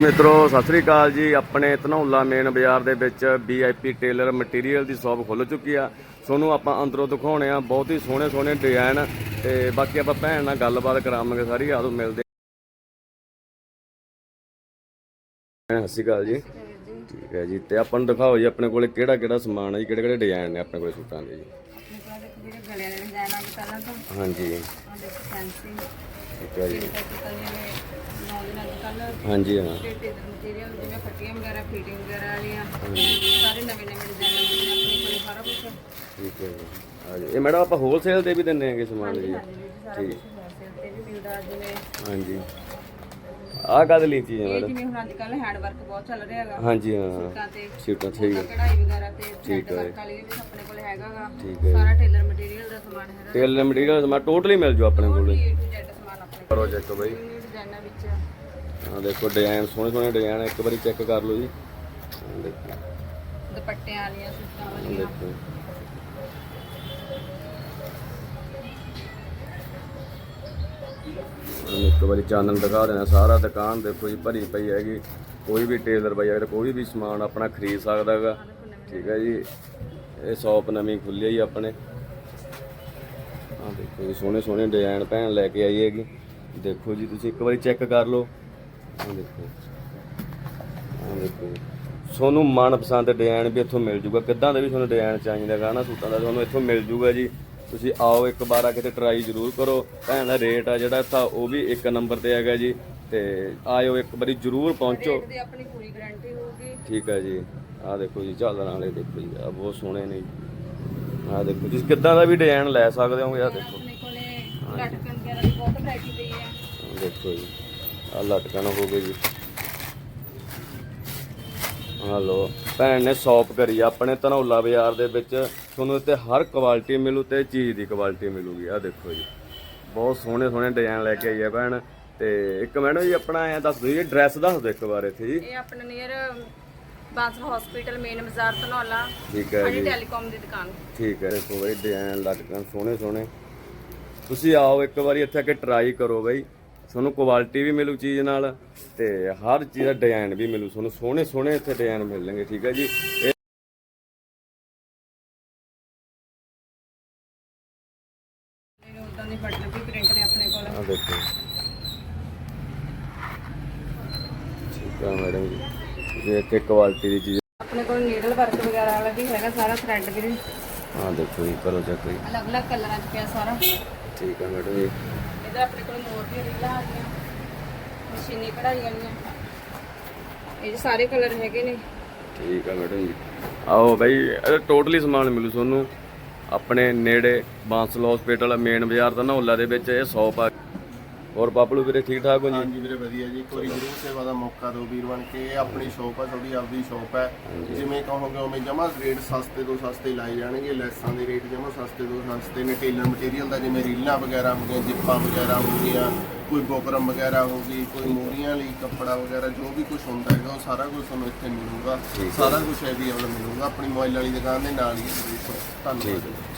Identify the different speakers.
Speaker 1: ਮਿੱਤਰੋ ਸਤਿ ਸ੍ਰੀ ਅਕਾਲ ਜੀ। ਆਪਣੇ ਧਨੌਲਾ ਮੇਨ ਬਾਜ਼ਾਰ ਦੇ ਵਿੱਚ ਵੀਆਈਪੀ ਟੇਲਰ ਮਟੀਰੀਅਲ ਦੀ ਸ਼ਾਪ ਖੁੱਲ ਚੁੱਕੀ ਆ। ਤੁਹਾਨੂੰ ਆਪਾਂ ਅੰਦਰੋਂ ਦਿਖਾਉਣੇ ਆ। ਬਹੁਤ ਹੀ ਸੋਹਣੇ ਸੋਹਣੇ ਡਿਜ਼ਾਈਨ ਤੇ ਬਾਕੀ ਆਪਾਂ ਭੈਣ ਨਾਲ ਗੱਲਬਾਤ ਕਰਾਵਾਂਗੇ ਸਾਰੀ। ਆਦੋਂ ਮਿਲਦੇ ਸਤਿ ਸ੍ਰੀ ਅਕਾਲ ਜੀ। ਠੀਕ ਹੈ ਜੀ। ਤੇ ਆਪਾਂ ਨੂੰ ਦਿਖਾਓ ਜੀ ਆਪਣੇ ਕੋਲੇ ਕਿਹੜਾ ਕਿਹੜਾ ਸਮਾਨ ਹੈ ਜੀ ਕਿਹੜੇ ਕਿਹੜੇ ਡਿਜ਼ਾਈਨ ਨੇ ਆਪਣੇ ਕੋਲੇ ਸੂਟਾਂ ਦੇ ਜੀ। ਹਾਂਜੀ। ਠੀਕ ਹੈ ਜੀ।
Speaker 2: ਅੱਜ
Speaker 1: ਹਾਂਜੀ ਹਾਂ।
Speaker 2: ਤੇ ਟੇਲਰ ਮਟੀਰੀਅਲ ਜਿਵੇਂ ਫੱਟੀਆਂ ਵਗੈਰਾ ਫਿਟਿੰਗ ਵਗੈਰਾ ਵਾਲੀਆਂ ਸਾਰੇ ਨਵੇਂ ਨਵੇਂ ਡਿਜ਼ਾਈਨ ਆਉਂਦੇ ਨੇ ਆਪਣੇ ਕੋਲ ਸਾਰਾ ਕੁਝ
Speaker 1: ਠੀਕ ਹੈ ਜੀ। ਆ ਜੀ ਇਹ ਮੈਡਮ ਆਪਾਂ ਹੋਲਸੇਲ ਤੇ ਵੀ ਦਿੰਦੇ ਆਂਗੇ ਸਮਾਨ ਜੀ।
Speaker 2: ਹੋਲਸੇਲ ਤੇ ਵੀ ਮਿਲਦਾ ਜਿਵੇਂ
Speaker 1: ਹਾਂਜੀ। ਆਹ ਕਾਹਦੇ ਲਈ ਚੀਜ਼ ਹੈ
Speaker 2: ਇਹ
Speaker 1: ਮੈਡਮ?
Speaker 2: ਜਿਵੇਂ ਹੁਣ ਅੱਜ ਕੱਲ੍ਹ ਹੈਂਡ ਵਰਕ ਬਹੁਤ ਚੱਲ ਰਿਹਾ ਹੈਗਾ।
Speaker 1: ਹਾਂਜੀ ਹਾਂ।
Speaker 2: ਸੂਟਾਂ ਤੇ
Speaker 1: ਸੀਟਾਂ ਠੀਕ ਹੈ
Speaker 2: ਕਢਾਈ ਵਗੈਰਾ ਤੇ
Speaker 1: ਠੀਕ ਹੈ।
Speaker 2: ਵਰਕ ਵਾਲੀ ਵੀ ਆਪਣੇ ਕੋਲ ਹੈਗਾਗਾ
Speaker 1: ਠੀਕ ਹੈ।
Speaker 2: ਸਾਰਾ ਟੇਲਰ ਮਟੀਰੀਅਲ ਦਾ ਸਮਾਨ ਹੈਗਾ।
Speaker 1: ਟੇਲਰ ਮਟੀਰੀਅਲ ਸਮਾਨ ਟੋਟਲੀ ਮਿਲ ਜੂ ਆਪਣੇ ਕੋਲ।
Speaker 2: A to Z ਸਮਾਨ ਆਪਣੇ ਕੋਲ।
Speaker 1: ਪ੍ਰੋਜੈਕਟ ਬਈ।
Speaker 2: ਡਿਜ਼ਾਈਨਾਂ ਵਿੱਚ।
Speaker 1: ਆ ਦੇਖੋ ਡਿਜ਼ਾਈਨ ਸੋਹਣੇ ਸੋਹਣੇ ਡਿਜ਼ਾਈਨ ਇੱਕ ਵਾਰੀ ਚੈੱਕ ਕਰ ਲਓ ਜੀ। ਆਹ ਦੇਖੋ
Speaker 2: ਦੁਪੱਟਿਆਂ ਵਾਲੀਆਂ ਸੂਟਾਂ
Speaker 1: ਆਹ
Speaker 2: ਵਾਲੀਆਂ।
Speaker 1: ਦੇਖੋ। ਤੁਹਾਨੂੰ ਇੱਕ ਵਾਰੀ ਚਾਨਣ ਦਿਖਾ ਦੇਣਾ। ਸਾਰਾ ਦੁਕਾਨ ਦੇਖੋ ਜੀ ਭਰੀ ਪਈ ਹੈਗੀ। ਕੋਈ ਵੀ ਟੇਲਰ ਬਾਈ ਅਗਰ ਕੋਈ ਵੀ ਸਮਾਨ ਆਪਣਾ ਖਰੀਦ ਸਕਦਾ ਹੈਗਾ ਠੀਕ ਹੈ ਜੀ। ਇਹ ਸ਼ਾਪ ਨਵੀਂ ਖੁੱਲੀ ਹੈ ਜੀ ਆਪਣੇ। ਆ ਦੇਖੋ ਜੀ ਸੋਹਣੇ ਸੋਹਣੇ ਡਿਜ਼ਾਈਨ ਭੈਣ ਲੈ ਕੇ ਆਈ ਹੈਗੀ। ਦੇਖੋ ਜੀ ਤੁਸੀਂ ਇੱਕ ਵਾਰੀ ਚੈੱਕ ਕਰ ਲਓ। ਆ ਦੇਖੋ। ਜੀ। ਤੁਹਾਨੂੰ ਮਨਪਸੰਦ ਡਿਜ਼ਾਈਨ ਵੀ ਇੱਥੋਂ ਮਿਲ ਜੂਗਾ। ਕਿੱਦਾਂ ਦਾ ਵੀ ਤੁਹਾਨੂੰ ਡਿਜ਼ਾਈਨ ਚਾਹੀਦਾ ਹੈਗਾ ਨਾ ਸੂਟਾਂ ਦਾ ਤੁਹਾਨੂੰ ਇੱਥੋਂ ਮਿਲ ਜੂਗਾ ਜੀ। ਤੁਸੀਂ ਆਓ ਇੱਕ ਵਾਰ ਆ ਕੇ ਟਰਾਈ ਜ਼ਰੂਰ ਕਰੋ। ਭੈਣ ਦਾ ਰੇਟ ਆ ਜਿਹੜਾ ਇੱਥਾ ਉਹ ਵੀ ਇੱਕ ਨੰਬਰ ਤੇ ਹੈਗਾ ਜੀ। ਤੇ ਆਇਓ ਇੱਕ ਵਾਰੀ ਜ਼ਰੂਰ ਪਹੁੰਚੋ।
Speaker 2: ਰੇਟ ਦੀ ਆਪਣੀ ਪੂਰੀ ਗਾਰੰਟੀ ਹੋਊਗੀ।
Speaker 1: ਠੀਕ ਹੈ ਜੀ। ਆ ਦੇਖੋ ਜੀ ਝਾਲਣ ਵਾਲੇ ਦੇਖੋ ਜੀ। ਆ ਬਹੁਤ ਸੋਹਣੇ ਨੇ ਜੀ। ਆ ਦੇਖੋ ਤੁਸੀਂ ਕਿੱਦਾਂ ਦਾ ਵੀ ਡਿਜ਼ਾਈਨ ਲੈ ਸਕਦੇ ਹੋ ਆ ਦੇਖੋ।
Speaker 2: ਆਪਣੇ ਕੋਲੇ ਲਟਕਣ ਵਗੈਰਾ ਦੀ ਬਹੁਤ ਵੈਰਾਈਟੀ ਪਈ ਹੈ।
Speaker 1: ਆਹ ਦੇਖੋ ਜੀ। ਆ ਲਟਕਣ ਹੋ ਗਏ ਜੀ। ਹਲੋ ਭੈਣ ਨੇ ਸ਼ਾਪ ਕਰੀ ਆਪਣੇ ਧਨੌਲਾ ਬਾਜ਼ਾਰ ਦੇ ਵਿੱਚ। ਤੁਹਾਨੂੰ ਇੱਥੇ ਹਰ ਕੁਆਲਿਟੀ ਮਿਲੂ ਤੇ ਚੀਜ਼ ਦੀ ਕੁਆਲਿਟੀ ਮਿਲੂਗੀ ਆ ਦੇਖੋ ਜੀ। ਬਹੁਤ ਸੋਹਣੇ ਸੋਹਣੇ ਡਿਜ਼ਾਈਨ ਲੈ ਕੇ ਆਈ ਹੈ ਭੈਣ। ਤੇ ਇੱਕ ਮੈਡਮ ਜੀ ਆਪਣਾ ਐ ਦੱਸ ਦਿਓ ਜੀ ਡਰੈਸ ਦੱਸ ਦਿਓ ਇੱਕ ਵਾਰ ਇੱਥੇ ਜੀ।
Speaker 2: ਇਹ ਆਪਣਾ ਨੀਅਰ ਬਾਂਸਲ ਹਸਪੀਟਲ ਮੇਨ ਬਾਜ਼ਾਰ ਧਨੌਲਾ।
Speaker 1: ਠੀਕ ਹੈ ਜੀ।
Speaker 2: ਟੈਲੀਕਾਮ ਦੀ ਦੁਕਾਨ।
Speaker 1: ਠੀਕ ਹੈ ਦੇਖੋ ਬਈ ਡਿਜ਼ਾਈਨ ਲਟਕਣ ਸੋਹਣੇ ਸੋਹਣੇ। ਤੁਸੀਂ ਆਓ ਇੱਕ ਵਾਰੀ ਇੱਥੇ ਆ ਕੇ ਟਰਾਈ ਕਰੋ ਬਈ। ਤੁਹਾਨੂੰ ਕੁਆਲਿਟੀ ਵੀ ਮਿਲੂ ਚੀਜ਼ ਨਾਲ ਤੇ ਹਰ ਚੀਜ਼ ਦਾ ਡਿਜ਼ਾਈਨ ਵੀ ਮਿਲੂ। ਤੁਹਾਨੂੰ ਸੋਹਣੇ ਸੋਹਣੇ ਇੱਥੇ ਡਿਜ਼ਾਈਨ ਮਿਲਣਗੇ ਠੀਕ ਹੈ ਜੀ? ਆ ਦੇਖੋ। ਠੀਕ ਹੈ ਮੈਡਮ ਜੀ। ਜੇ ਇੱਥੇ ਕੁਆਲਿਟੀ ਦੀ ਚੀਜ਼।
Speaker 2: ਆਪਣੇ ਕੋਲ ਨੀਡਲ ਵਰਕ ਵਗੈਰਾ ਵਾਲਾ ਵੀ ਹੈਗਾ ਸਾਰਾ ਥ੍ਰੈਡ ਵੀ
Speaker 1: ਆ ਦੇਖੋ ਜੀ ਕਰੋ ਚੈੱਕ ਜੀ
Speaker 2: ਅਲੱਗ-ਅਲੱਗ ਕਲਰਾਂ 'ਚ ਪਿਆ ਸਾਰਾ।
Speaker 1: ਠੀਕ ਹੈ ਮੈਡਮ ਜੀ।
Speaker 2: ਇਹਦਾ ਆਪਣੇ ਕੋਲ ਮੋਰ ਦੀਆਂ ਰੀਲਾਂ ਆ ਗਈਆਂ, ਮਸ਼ੀਨੀ ਕਢਾਈ ਵਾਲੀਆਂ ਇਹ ਸਾਰੇ ਕਲਰ ਹੈਗੇ ਨੇ।
Speaker 1: ਠੀਕ ਹੈ ਮੈਡਮ ਜੀ। ਆਓ ਬਾਈ, ਇਹ ਟੋਟਲੀ ਸਮਾਨ ਮਿਲੂ ਤੁਹਾਨੂੰ। ਆਪਣੇ ਨੇੜੇ ਬਾਂਸਲ ਹਸਪੀਟਲ ਮੇਨ ਬਾਜ਼ਾਰ ਦਾ ਨਹੌਲਾ ਦੇ ਵਿੱਚ ਇਹ ਸ਼ਾਪ ਆ। ਹੋਰ ਪਾਪਲੂ ਵੀਰੇ ਠੀਕ ਠਾਕ ਹੋ ਜੀ?
Speaker 3: ਹਾਂਜੀ ਵੀਰੇ ਵਧੀਆ ਜੀ। ਵਾਰੀ ਜ਼ਰੂਰ ਸੇਵਾ ਦਾ ਮੌਕਾ ਦਿਓ ਵੀਰ ਬਣ ਕੇ। ਇਹ ਆਪਣੀ ਸ਼ੋਪ ਹੈ ਤੁਹਾਡੀ ਆਪਦੀ ਸ਼ੋਪ ਹੈ ਜਿਵੇਂ ਕਹੋਗੇ ਉਵੇਂ ਜਮਾ ਰੇਟ ਸਸਤੇ ਤੋਂ ਸਸਤੇ ਲਾਏ ਜਾਣਗੇ। ਲੈਸਾਂ ਦੇ ਰੇਟ ਜਮਾ ਸਸਤੇ ਤੋਂ ਸਸਤੇ ਨੇ। ਟੇਲਰ ਮਟੀਰੀਅਲ ਦਾ ਜਿਵੇਂ ਰੀਲਾਂ ਵਗੈਰਾ ਹੋ ਗਈਆਂ ਜਿੱਪਾਂ ਵਗੈਰਾ ਹੋ ਗਈਆਂ ਕੋਈ ਬੋਕਰਮ ਵਗੈਰਾ ਹੋ ਗਈ ਕੋਈ ਮੋਰੀਆਂ ਲਈ ਕੱਪੜਾ ਵਗੈਰਾ ਜੋ ਵੀ ਕੁਝ ਹੁੰਦਾ ਹੈਗਾ ਉਹ ਸਾਰਾ ਕੁਝ ਤੁਹਾਨੂੰ ਇੱਥੇ ਮਿਲੂਗਾ। ਸਾਰਾ ਕੁਝ ਅਵੇਲੇਬਲ ਮਿਲੂਗਾ। ਆਪਣੀ ਮੋਬਾਈਲ ਵਾਲੀ ਦੁਕਾਨ ਦੇ ਨਾਲ ਹੀ ਹੈ ਜੀ shop। ਧੰਨਵਾਦ।